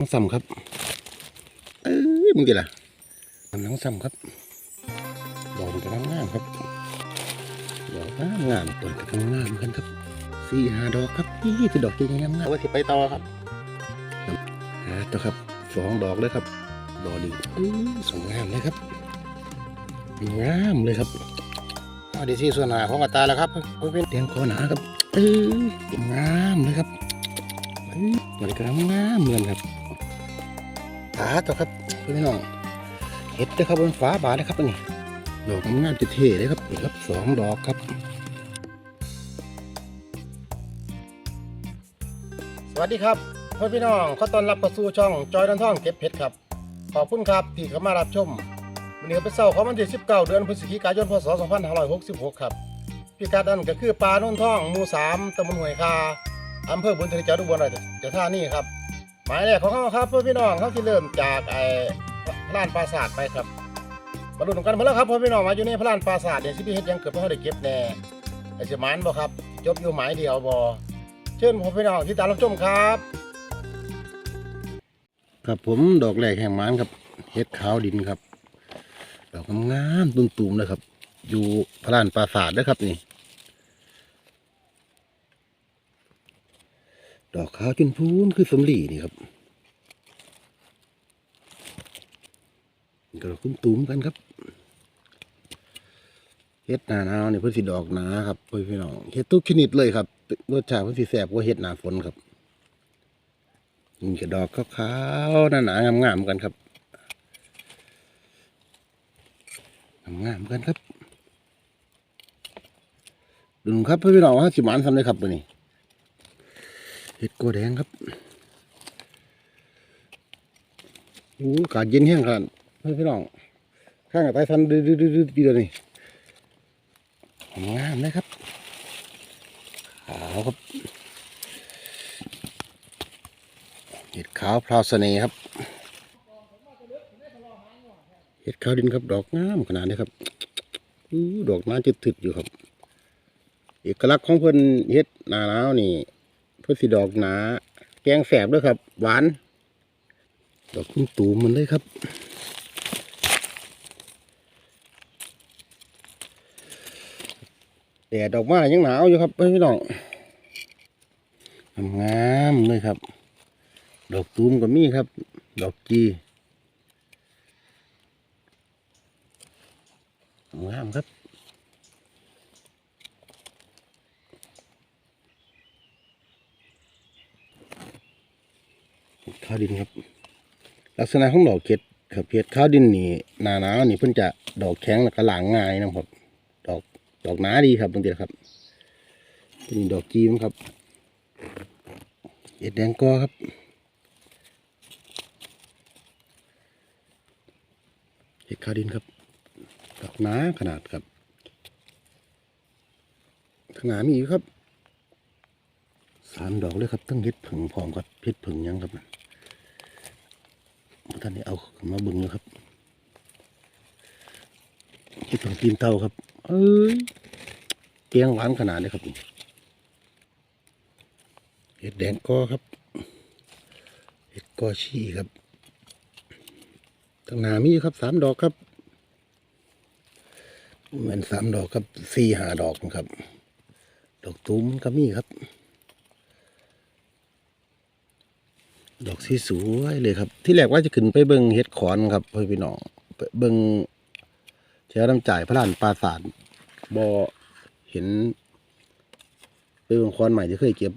น้องซ้ำครับ เอ้ยมึงกี่ล่ะน้องซ้ำครับดอกมันกำลังงามครับดอกงามงามเปิดกำลังงามกันครับสี่ห้าดอกครับนี่คือดอกจริงงามงามเอาไว้ที่ไปต่อครับหาต่อครับสองดอกเลยครับ ดอกดีอื้อสวยงามเลยครับงามเลยครับเอาดีที่ส่วนหนาของกระตายแล้วครับเพื่อนเตียงคอหนาครับเอ้ยงามเลยครับเอ้ยบริกรรมงามเหมือนครับขาต่อครับพี่น้องเห็ดนะครับบนฝาบาทนะครับอันนี่ดอกงามจะเท่เลยครับครับสองดอกครับ สวัสดีครับพ่อพี่น้องขอต้อนรับเข้าสู่ช่องจอยดันท่องเก็บเห็ดครับ ขอบคุณครับที่เข้ามารับชมวันนี้เป็นเสาร์ของวันที่19 เดือนพฤศจิกายนพศ2566 ครับพิกัดนั่นก็คือปลาโน่นท่องหมู่3ตำบลห้วยคาอำเภอบุญทลีจังหวัดอุบลราชธานีครับ มายแรกของเขาครับเพื่อนพี่น้องเขาที่เริ่มจากไอ้พลานปราสาทไปครับมาดูกันมาแล้วครับเพื่อนพี่น้องมาอยู่ในพระลานปราสาทเนี่ยสิพี่เฮ็ดยังเกิดเพราะเขาได้เก็บแน่ไอ้เสมานบ่ครับ จบอยู่หมายเดียวบ่เชิญพ่อพี่น้องที่ตามรับชมครับ ครับผมดอกแรกแห่งมานครับเฮ็ดขาวดินครับดอกงามๆตุ่มๆเลยครับ อยู่พลานปราสาทเด้อครับนี่ ดอกขาวจนพูนคือสมหลีนี่ครับนี่ก็ดอกตุ้มกันครับเฮ็ดหนาหนาวนี่เพิ่นสิดอกหนาครับเพื่อนพี่น้องเฮ็ดทุกชนิดเลยครับรสชาติเพิ่นสิแซ่บกว่าเฮ็ดหนาฝนครับนี่ก็ดอกขาวๆหนาๆงามๆกันครับงามๆกันครับดูครับเพื่อนพี่น้องว่าสิหมานทำเลยครับตัวนี้ เห็ดกัวแดงครับโอ้กาศเย็นแห้งครับพี่พี่น้องข้างกับใต้ทันดืดดืดดืดดืดดีเลยนี่งามเลยครับขาวครับเห็ดขาวพราวเสน่ห์ครับเห็ดขาวดินครับ ดอกงามขนาดนี้ครับอู้ดอกน้าจะถึดอยู่ครับเอกลักษณ์ของเพิ่อนเห็ดหนาหนาวนี่ พื่อสีดอกหนา แกงแสบด้วยครับ หวาน ดอกคุ้มตูมมันเลยครับแดดดอกม้ยังหนาวอยู่ครับพี่น้องงามเลยครับ ดอกตูมก็มีครับ ดอกจีงามครับาวดินครับ ลักษณะของดอกเห็ดครับเห็ดข้าวดินนี่หนาหนาวนี่เพิ่นจะดอกแข็งแล้วก็หลางง่ายนะครับ ดอกดอกหนาดีครับบางทีครับนี่ดอกจีมครับเห็ดแดงกอครับเห็ดข้าวดินครับ ดอกหนาขนาดครับข้างหน้ามีอีกครับสามดอกเลยครับตั้งเห็ดผึ่งพร้อมกับเห็ดผึ่งยังครับ ท่านนี้เอามาบึงนะครับที่ฝังตีนเต่าครับ เอ้ยเตียงหวานขนาดนี้ครับเห็ดแดงกอครับเห็ดกอชีครับตั้งหนามีครับสามดอกครับเหมือนสามดอกครับสี่หาดอกนะครับ ดอกตุ้มก็มีครับ ดอก สีสวยเลยครับ ที่แรกว่าจะขึ้นไปเบิงเฮ็ดขอนครับเพื่อพี่น้องเบิงแถวน้ำจ่ายพระลานปราสาทบอเห็นไปเบิงขอนใหม่ที่เคยเก็บ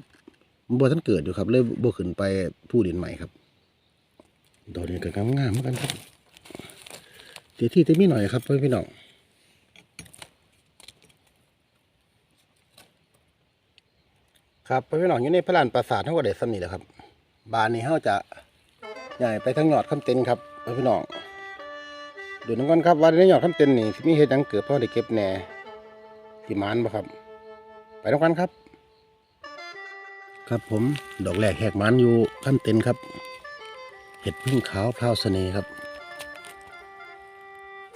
มันบ่ทันเกิดอยู่ครับเลยบ่ขึ้นไปผู้ดินใหม่ครับดอกนี้ก็งามๆเหมือนกันครับเดี๋ยวที่จะมีหน่อยครับเพื่อพี่น้องครับพี่พี่น้องอยู่ในพระลานปราสาททั้งหมดเด็ดสำนีแหละครับ บานนี้เขาจะใหญ่ไปทั้งยอดคำเต็นครับพี่น้องดูน้ำกันครับว่าในยอดคำเต็นนี่สิมีเห็ดยังเกิดเพราะได้เก็บแหน่ที่มานบ่ครับ ไปน้ำกันครับ ครับผมดอกแรกแหกมันอยู่คำเต็นครับ เห็ดพึ่งขาวพราวเสน่ห์ครับ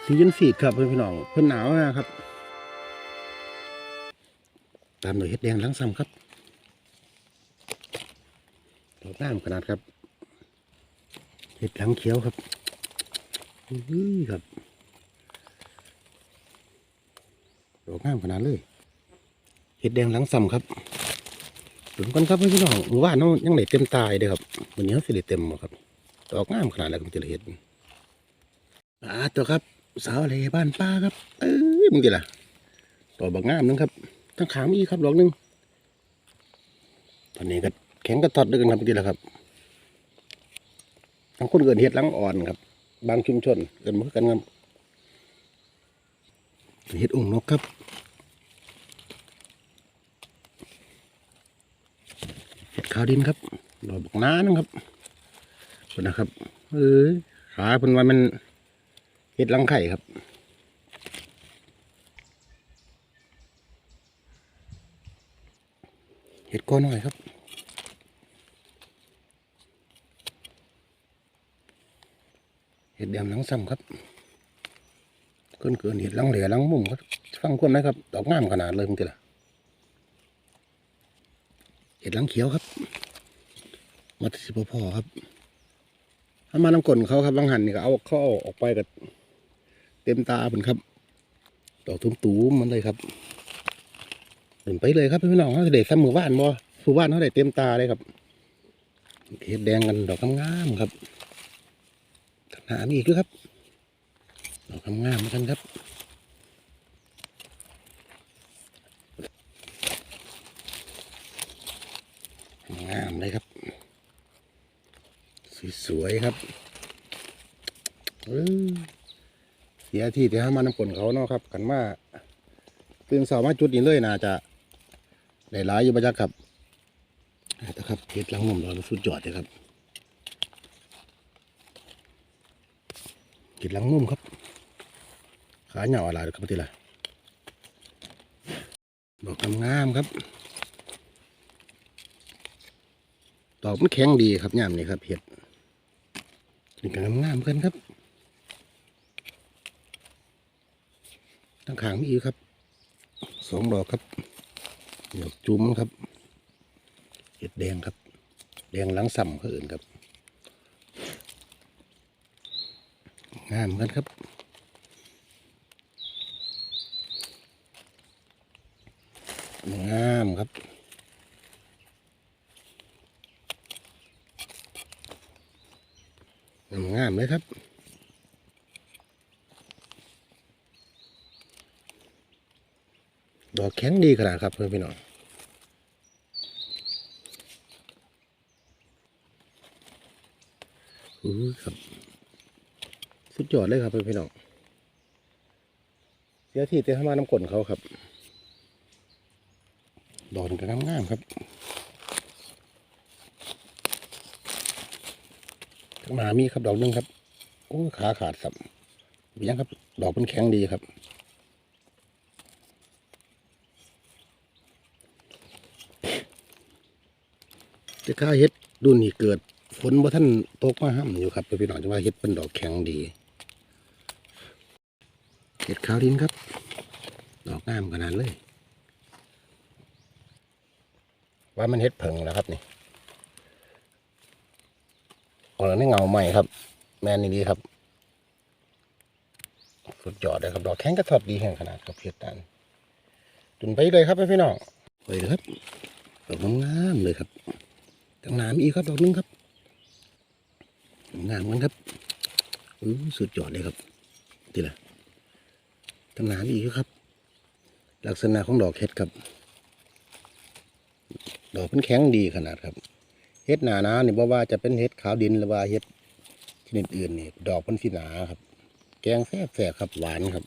สียันสีดครับเพื่อนพี่น้องเพื่อนหนาวนะครับ ตามด้วยเห็ดแดงหลังซ้ำครับ ดอกงามขนาดครับเห็ดหลังเขียวครับอื้อครับดอกงามขนาดเลยเห็ดแดงหลังซ้ำครับถึงกันครับพี่น้องหมู่บ้านน้องยังไหนเต็มตายเลยครับวันนี้เขาสิได้เต็มบ่ครับดอกงามขนาดแล้วก็มันจะเห็ดอ่าตัวครับ สาวอะไรบ้านป้าครับ เอ้ยมึงกี่ล่ะดอบักงามนึงครับทั้งขางมีครับดอกหนึงตอนนี้ก็ แข็งกระตอดด้วยกันครับมึงกี่ล่ะครับทั้งคนเกินเห็ดลังอ่อนครับ บางชุมชนเกินมาคือกันครับเห็ดองนกครับเห็ดขาวดินครับดอกบักน้านะครับคนนะครับเอ้ยขาเพิ่นว่ามันเห็ดรังไข่ครับเห็ดก้อน้อยครับ เห็ดแดงหลังซ้ำครับเกินเกินเห็ดหลังเหลี่ยหลังมุมครับฟังความไหมครับ ดอกงามขนาดเลยมึงทีละเห็ดหลังเขียวครับมาสิบพอครับ ถ้ามาน้ำกลนเขาครับบางหันนี่ก็เอาเข้าออกไปกับเต็มตาเป็นครับดอกตุ้มตูมมันเลยครับเดินไปเลยครับพี่น้องเขาจะได้ซ้ำหมู่บ้านบ่หมู่บ้านเขาได้เต็มตาเลยครับเห็ดแดงกันดอกงามๆครับ หามีอีกด้วยครับดอกงามเหมือนกันครับงามเลยครับ สวยๆครับเสียที่ที่ห้ามาน้ำฝนเขาเนาะครับกันว่าตื่นเสาร์มาจุดนี้เลยน่าจะได้หลายอยู่ประจักครับแต่ครับเห็ดหลังมุมเราสุดยอดเลยครับ เห็ดหลังมุมครับ ขาเหนียวอะไรครับทีละดอกงามครับ ดอกมันแข็งดีครับยามนี่ครับเห็ดนี่ก็งามๆเพื่อนครับทั้งขางมีอีกครับสองดอกครับดอกจุ้มครับ เห็ดแดงครับ แดงหลังซ้ำเขาอื่นครับ งามกันครับงามครับงามเลยครับดอกแข็งดีขนาดครับเพื่อนพี่น้องอู้ครับ สุดยอดเลยครับเพื่อนพี่น้องเสียที่เตะมาน้ำกลนเขาครับ ดอกมันก็งามครับข้างหน้ามีครับดอกหนึงครับโอ้ขาขาดครับมียังครับ ดอกมันแข็งดีครับจะข้าเฮ็ดรุ่นนี้เกิดฝนบ่ท่านตกมาห้ำอยู่ครับพี่น้องจะว่าเฮ็ดเป็นดอกแข็งดี เฮ็ดขาวดินครับ ดอกงามขนาดเลย ว่ามันเฮ็ดเผิงแล้วครับนี่ออกในเงาใหม่ครับ แม่นนี่ดีครับ สุดยอดเลยครับ ดอกแข็งกระทอดดีแห่งขนาดครับเพียรตันจุนไปเลยครับพี่น้องไปเลยครับดอกงามเลยครับตั้งหนามอีกครับดอกนึงครับงามกันครับสุดยอดเลยครับทีละ ตั้งหนามอีกครับ ลักษณะของดอกเห็ดครับ ดอกมันแข็งดีขนาดครับเห็ดหนาหนาเนี่ยบ่ว่าจะเป็นเห็ดขาวดินหรือว่าเห็ดชนิดอื่นนี่ดอกมันสีหนาครับ แกงแซ่บแสบครับหวานครับ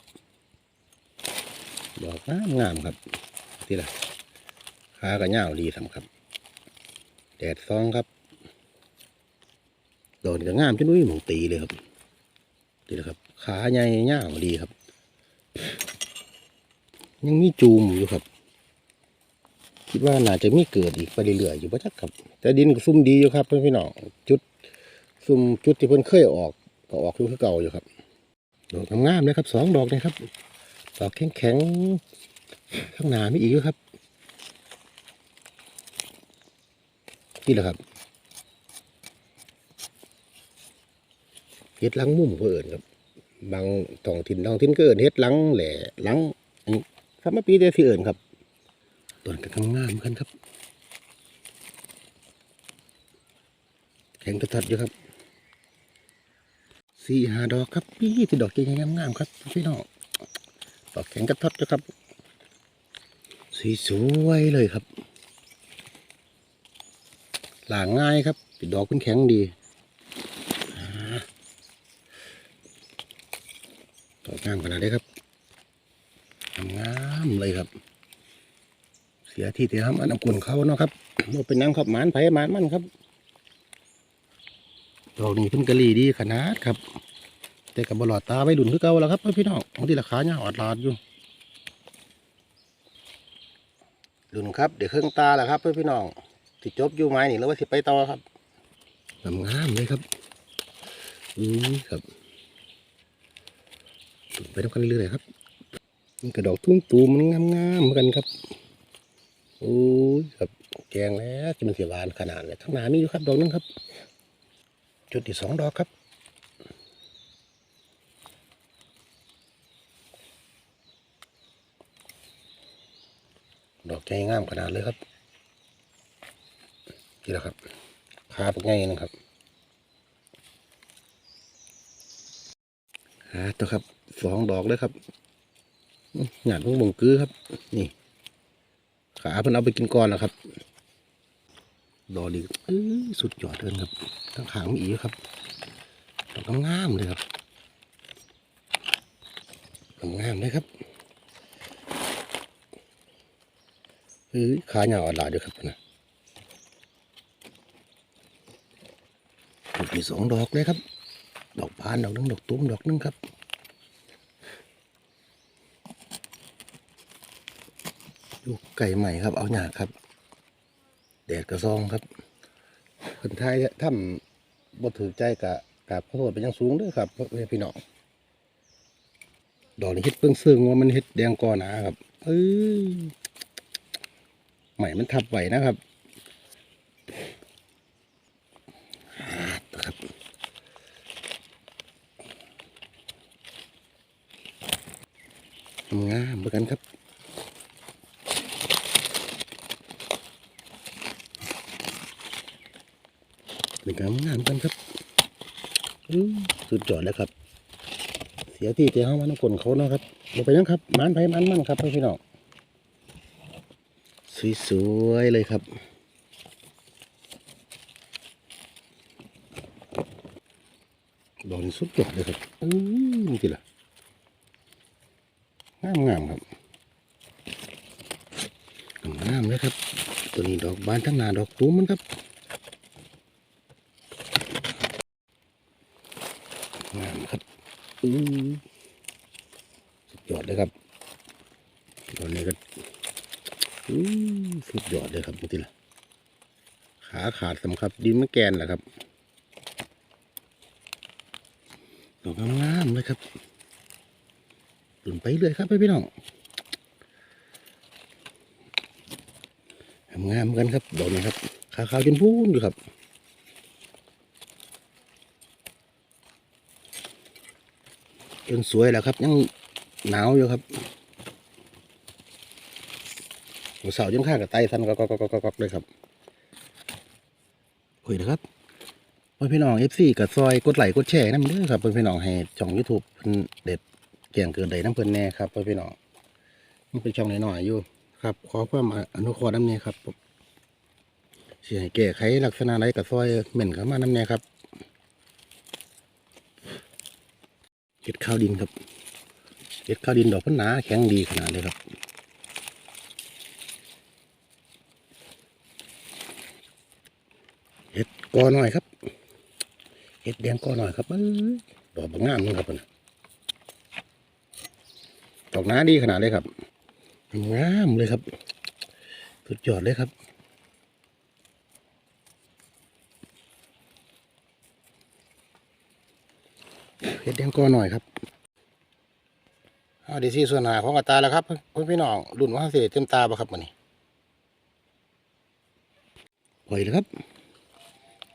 ดอกงามงามครับที่ละขากระเน่าดีสำครับ แดดซองครับดอกนี่ก็งามจนนุ้ยหมองตีเลยครับที่ละครับ ขาใหญ่เน่าดีครับ ยังมีจูมอยู่ครับ คิดว่าน่าจะมีเกิดอีกไปเรื่อยๆอยู่บ่จักครับ แต่ดินก็ซุ่มดีอยู่ครับเพื่อนพี่น้องจุดซุ่มจุดที่เพิ่นเคยออกก็ออกอยู่คือเก่าอยู่ครับดอกงามๆเลยครับสองดอกเลยครับดอกแข็งๆข้างหน้ามีอีกอยู่ครับนี่แหละครับเฮ็ดหลังมุมเพื่อนครับ บางท้องถิ่นท้องถิ่นก็เอิ้นเฮ็ดลังแหล่หลังครับมาปีแต่สิเอิ้นครับต้นก็ทำงามกันครับ แข็งกระทัดอยู่ครับสี่หาดอกครับพี่ที่ดอกใหญ่ๆงามๆครับพี่น้องดอกแข็งกระทัดอยู่ครับสีสวยเลยครับหลางง่ายครับดอกเป็นแข็งดีอ่า ดอกงามขนาดนี้ครับงามเลยครับ เสียที่ที่ทำอันน้ำกุนเขาเนาะครับบ่เป็นน้ำครับหมานไผ่หมานมันครับดอกนี้เพิ่นกะลีดีขนาดครับ แต่กับบลอดตาไม่หลุนคือเก่าแล้วครับพี่น้องบางทีราคาเนี่ยอดลาดอยู่หลุนครับเดี๋ยวเครื่องตาแหละครับพี่น้องสิจบอยู่ไหมนี่หรือว่าสิไปต่อครับงามงามเลยครับอืมครับ ไปทำกันเรื่อยครับนี่กระดอกทุ่งตูมมันงามๆเหมือนกันครับโอ้ยครับแกงแล้วจะมันเสียหวานขนาดเลยทั้งหนามีอยู่ครับดอกนึงครับ จุดที่สองดอกครับดอกใจงามขนาดเลยครับนี่แหละครับขาเป็นไงนะครับหาตัวครับ สองดอกเลยครับหยาดมึงบงกือครับ นี่ ขาเพิ่นเอาไปกินก่อนแล้วครับ ดอกดีอ้ยสุดยอดเลยครับทั้งขางมีอีกครับดอกงามเลยครับงามเลยครับเฮ้ยขาหยาวอ่อนหลายด้วยครับนะมีสองดอกเลยครับ ดอกบานดอกนึงดอกตุ้มดอกนึงครับ อยู่ไก่ใหม่ครับ เอาหยาครับ แดดกระซองครับคนไทยทำบ่ถือใจกะกับขอโทษเป็นยังสูงด้วยครับพ,พี่น้องดอกนี้เฮ็ดเพิ่งซึ่งว่ามันเฮ็ดแดงกอหนาครับ เอ้ยใหม่มันทับไหวนะครับครับงามเหมือนกันครับ นการงานกันครับสุดยอดเลยครับ เสียที่เจ้ามันกลนเขาเนาะครับลงไปยังครับมันไผ่มันมันครับพี่น้องสวยๆเลยครับดอนสุดยอดเลยครับอือนี่ล่ะงามงามครับงามเลยครับ ตัวนี้ดอกบานทั้งหนาดอกตูมมันครับ งามครับอือ สุดยอดเลยครับ ตอนนี้ก็สุดยอดเลยครับนี่ทีละขาขาดสำครับ ดินมะแกนแหละครับดอกงามๆเลยครับหลุนไปเรื่อยครับพี่น้องงามกันครับดอกนี้ครับขาขาวจนพูนอยู่ครับ จนสวยแล้วครับ ยังหนาวอยู่ครับหัวเสายังข้างกับไตสันก็ก็ก็ก็ก็เลยครับคุยนะครับเพื่อนพี่น้องเอฟซีกับซอยกดไลค์กดแชร์น้ำเด้อครับเพื่อนพี่น้องให้ช่องยูทูบเพิ่นเด็ดเกี่ยงเกินใดน้ำเพิ่นแน่ครับเพื่อนพี่น้องมันเป็นช่องหน้อยๆอยู่ครับ ขอเพิ่มอนุเคราะห์น้ำเน่ครับเสียให้แก้ไขลักษณะไรกับซอยเหม็นเข้ามาน้ำเน่ครับ เห็ดข้าวดินครับเห็ดข้าวดินดอกพันหนาแข็งดีขนาดเลยครับเห็ดกอหน่อยครับเห็ดแดงกอหน่อยครับดอกบางงามนึงครับนะดอกหนาดีขนาดเลยครับงามเลยครับสุดยอดเลยครับ เห็ดแดงกอหน่อยครับเอาดีซี่ส่วนหนาของกระตาแล้วครับเพื่อนพี่น้องรุ่นว่าเสียเต็มตาบ่ครับมันนี่ปล่อยเลยครับ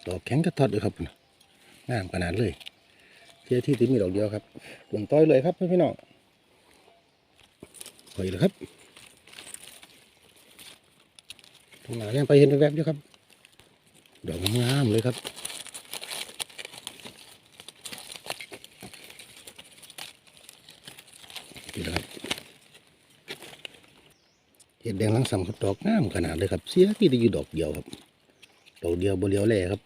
ดอกแข็งกระทอดเลยครับงามขนาดเลยเที่ยที่ที่มีดอกเดียวครับหลุนต้อยเลยครับพี่น้องไปเลยครับตรงไหนยังไปเห็นแวบๆอยู่ครับดอกงามเลยครับนี่นะครับ เห็ดแดงลังสำครับดอกงามขนาดเลยครับ เสียที่ได้อยู่ดอกเดียวครับ ดอกเดียวบเลียวแหล่ครับ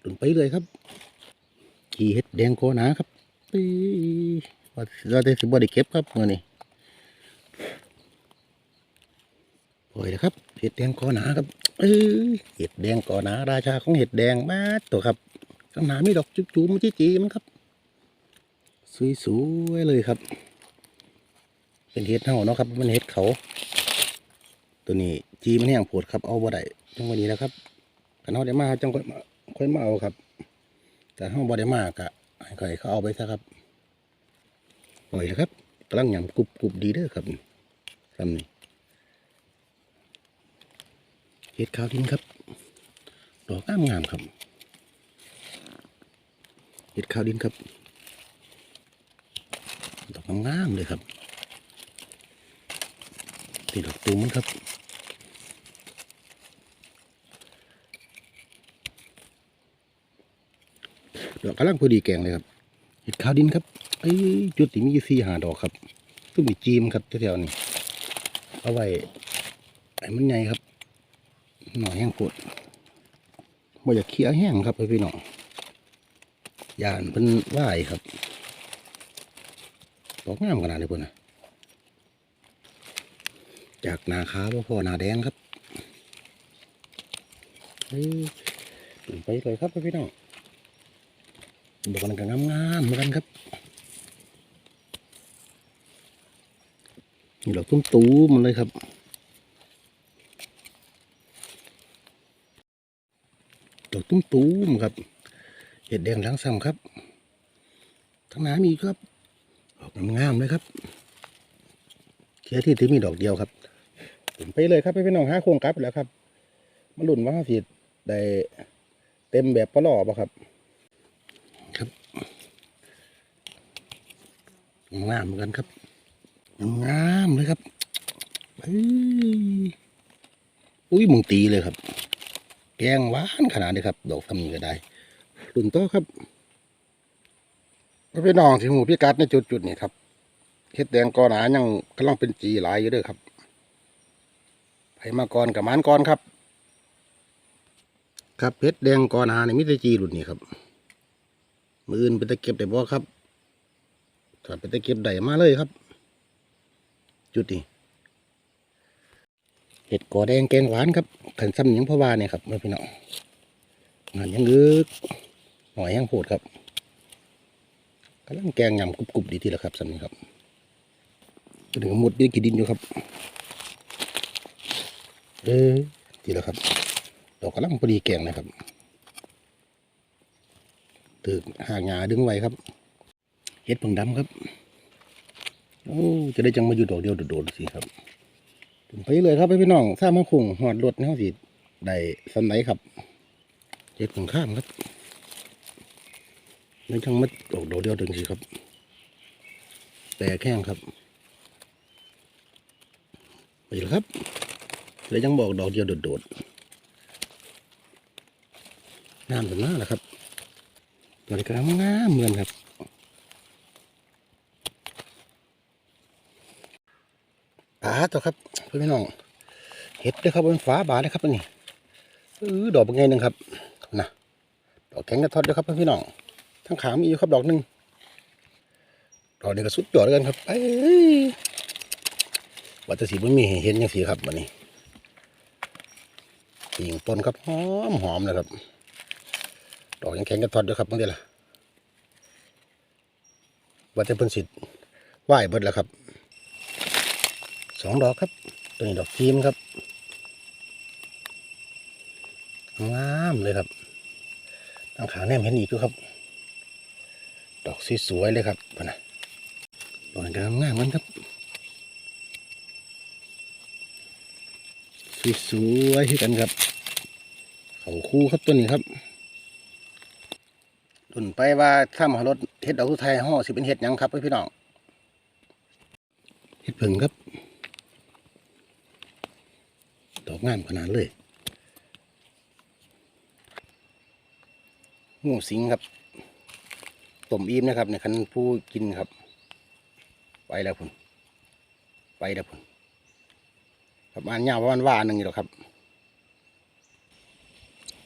หลุนไปเลยครับ ขี่เห็ดแดงโคหนาครับปีว่าเราได้สิบได้เก็บครับเมื่อนี้ปล่อยเลยครับ เห็ดแดงโคหนาครับเอ้ยเห็ดแดงโคหนาราชาของเห็ดแดงมาตัวครับข้างหน้ามีดอกจุ๊บๆมันจี้จีมันครับ สวยๆเลยครับเป็นเห็ดเห่าเนาะครับ มันเห็ดเขา ตัวนี้จีมันแห้งโผดครับ เอาบ่ได้จังวันนี้นะครับกันเขาได้มาจังค่อยมาค่อยมาเอาครับ แต่ห้องบอได้มากอะให้ใครเขาเอาไปซะครับปล่อยนะครับกำลังยำกรุบกรุบดีเด้อครับทำนี่เห็ดขาวดินครับ ดอกงามงามๆครับเห็ดขาวดินครับ ดอกงามๆเลยครับติดดอกตูมมันครับ ดอกกำลังพอดีแกงเลยครับเห็ดขาวดินครับไอ้ยจุดที่มีสี่หาดอกครับซึ่งมีจีมครับแถวๆนี้เอาไว้ไอ้มันใหญ่ครับ หน่อยแห้งปวดบ่อยากเคี้ยวแห้งครับพี่น้องยานเป็นว่ายครับดอกงามขนาดนี้พุ่นนะจากนาขาวพ่อนาแดงครับเฮ้ยไปเลยครับพี่น้อง ดอกนั้นก็งามๆเหมือนกันครับดอกตุ้มตูมันเลยครับดอกตุ้มตูมครับ เห็ดแดงหลังซ้ำครับทั้งน้ำมีครับดอกงามๆเลยครับเคียที่ที่มีดอกเดียวครับผมไปเลยครับไปพี่น้องห้าโครงกลับไปแล้วครับ มาลุ่นว่าสิได้เต็มแบบปลาหล่อป่ะครับ งามเหมือนกันครับ งามเลยครับเฮ้ยอุ้ยมึงตีเลยครับ แกงหวานขนาดนี้ครับ ดอกทำนี้ก็ได้ตุนโตครับพี่น้องที่หมูพี่กัดในจุดจุดๆนี้ครับเฮ็ดแดงกอหนายังกำลังเป็นจีหลายอยู่ด้วยครับไผมาก่อนกับมันก่อนครับ ครับเฮ็ดแดงกอหนานี่มิตรจีรุ่นนี้ครับ มืออื่นไปตะเก็บได้บ่ครับ ถ้าไปตะเก็บไดมาเลยครับ จุดนี้เห็ดกอแดงแกงหวานครับขันซ้ำหยังพ่อว่าเนี่ยครับพี่น้องงานยังลือกหน่อยยังโหดครับกำลังแกงยำกรุบๆดีทีละครับซ้ำนี้ครับจะถึงหมดดีกี่ดินอยู่ครับเออทีละครับดอกกำลังพอดีแกงนะครับตึกหางยาดึงไว้ครับ เห็ดผงดำครับโอ้จะได้จังมาอยู่ดอกเดียวโดดๆสิครับถึงไปเลยครับพี่น้องถ้ามาคุงหอดรถนี่เขาสิได้สันไหนครับเห็ดผงข้ามครับไม่จังมาดอกดอกเดียวถึงสิครับ แต่แข้งครับไปเลยครับเลยยังบอกดอกเดียวโดดๆน้ำถึงหน้าแหละครับตัวนี้ก็งามเหมือนครับปลาตัวครับเพื่อนพี่น้องเห็ดด้วยครับบนฝาบาทนะครับอันนี่เออดอกเป็นไงหนึ่งครับนะดอกแข็งกระทอดด้วยครับเพื่อนพี่น้องทั้งขามีอยู่ครับดอกหนึ่งดอกนี้ก็สุดยอดเลยกันครับไปวัตสีมันมีเห็นยังสีครับวันนี้ปิ่งปนครับหอมหอมเลยครับ ดอกยังแข็งกันทอดด้วยครับบางทีล่ะว่าจะเป็นสิทธิ์ไหวเบิดแล้วครับ สองดอกครับ ตัวนี้ดอกทีมครับงามเลยครับทางขาแนมเห็นอีกด้วยครับ ดอกสวยๆเลยครับพะนะดอกนี้ก็งามๆกันครับสวยๆให้กันครับ เขาคู่ครับตัวนี้ครับตุนไปว่าถ้ามหารถเฮ็ดดอกทุไทยห่อสิเป็นเฮ็ดยังครับพี่น้องเฮ็ดผึ่งครับ ดอกงามขนาดเลยงูสิงครับต้มอิ่มนะครับในคันผู้กินครับ ไปแล้วพุ่นไปแล้วพุ่นประมาณยาวประมาณว่าหนึ่งอยู่หรอครับ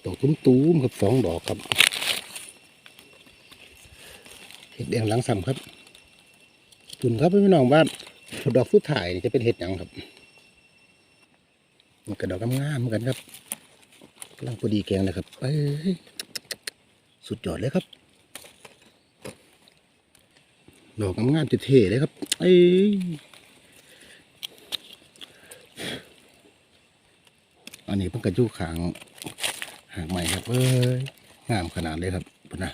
ดอกตุ้มตูมครับสองดอกครับเห็ดแดงหลังซ้ำครับตุนครับพี่น้องบ้าดอกสุดท้ายจะเป็นเห็ดยังครับ มันกระดอกงามๆเหมือนกันครับกำลังพอดีแกงเลยครับเอ้ยสุดยอดเลยครับ ดอกงามๆเท่ๆเลยครับ เอ้ยอันนี้เพิ่งกระจูขางหางใหม่ครับ เอ้ยงามขนาดเลยครับพนะ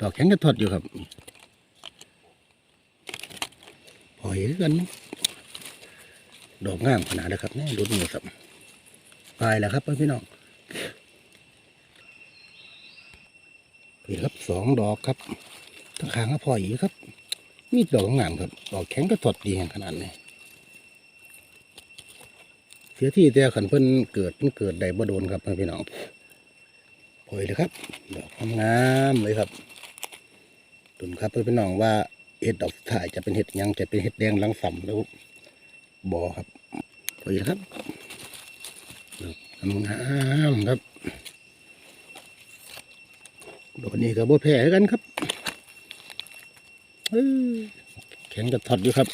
ดอกแข็งกระทอดอยู่ครับพอเห็นกัน ดอกงามขนาดเลยครับนี่รุดมือครับ ไปแล้วครับพี่น้องนี่ครับสองดอกครับทั้งขางก็พออีกครับ มีดอกงามครับ ดอกแข็งก็ถอดดีขนาดนี้เสียที่แต่ขันเพิ่นเกิดเพิ่นเกิดใดบ่โดนครับพี่น้องพอยเลยครับ ดอกงามเลยครับตุนครับพี่น้องว่าเห็ดดอกถ่ายจะเป็นเห็ดยังจะเป็นเห็ดแดงลังสัมแล้วบอครับพอยเลยครับ งามครับดอกนี้ก็บ่แพ้กันครับเอ้ยแข็งกระถอดอยู่ครับ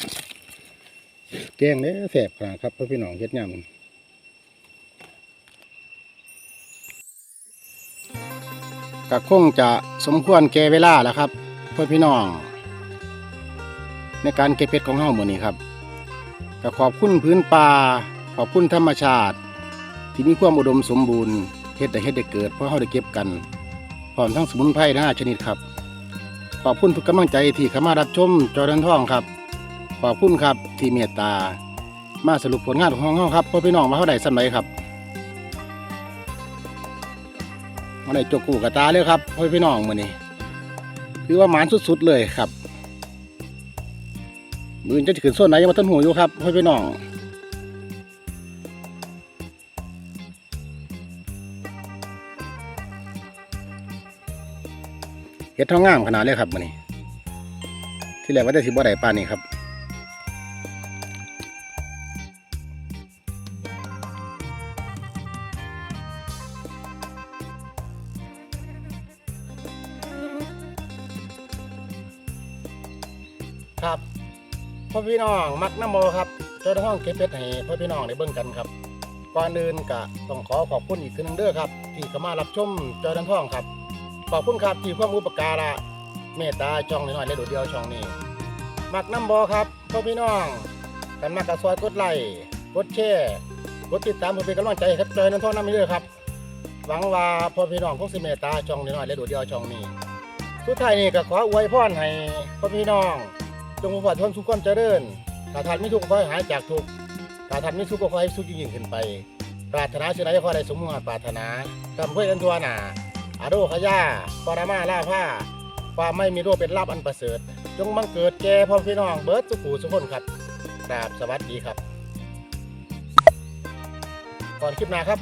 แกงเนี้ยแสบขนาดครับพ่อพี่น้องเฮ็ดยำก็คงจะสมควรแก่เวลาแล้วครับเพื่อพี่น้อง ในการเก็บเพชรของเฮาหมดนี้ครับก็ขอบคุณพื้นป่าขอบคุณธรรมชาติ ที่มีความอุดมสมบูรณ์เฮ็ดได้เฮ็ดได้เกิดเพราะเฮาได้เก็บกันพร้อมทั้งสมุนไพรนานาชนิดครับ ขอบคุณทุกกำลังใจที่เข้ามารับชมจอดันท่องครับ ขอบคุณครับที่เมตตา มาสรุปผลงานของเราครับพ่อพี่น้องมาเท่าไหร่สันไหนครับมาไหนจกกูกระตาเลยครับพ่อพี่น้องมือนี้คือว่าหมานสุดๆเลยครับมือจะขึ้นส่วนไหนยังมาต้นหูอยู่ครับพ่อพี่น้อง เฮ็ดท้องงามขนาดเลยครับมือนี้ ที่แรกว่าจะสิบ่ได้ปานนี้ครับครับพ่อพี่น้องมักน้ำโมครับเจ้าห้องเก็บเพชรให้พ่อพี่น้องได้เบิ่งกันครับก่อนอื่นกะต้องขอขอบคุณอีกครั้งหนึงเด้อครับ ที่เข้ามารับชมจอดันท่องครับ ขอบคุณครับที่ความอุปการะเมตตาช่องน้อยๆและโดดเดียวช่องนี้มักน้ำบอครับพ่อพี่น้องกันมากระซอยกดไลค์กดแชร์กดติดตามเพื่อเป็นกำลังใจให้ครับจอยนันท่องน้ำมีเด้อครับหวังว่าพ่อพี่น้องคงสิเมตตาช่องน้อยๆและโดดเดียวช่องนี้ สุดท้ายนี้ก็ขออวยพรให้พ่อพี่น้องจงประวัติทนสุขความเจริญถ้าท่านไม่ทุกข์ก็ให้หายจากทุกข์ถ้าท่านไม่สุขก็ขอให้สุขยิ่งขึ้นไป ปรารถนาสิ่งใดก็ขอได้สมมติปรารถนากำเพื่อกันทัวหนา อาโรขยาปรมาล่าผ้าความไม่มีโรคเป็นลาบอันประเสริฐ จงบังเกิดแก่พ่อพี่น้องเบิร์ดสุขูสุขคนครับกราบสวัสดีครับ ก่อนคลิปหน้าครับ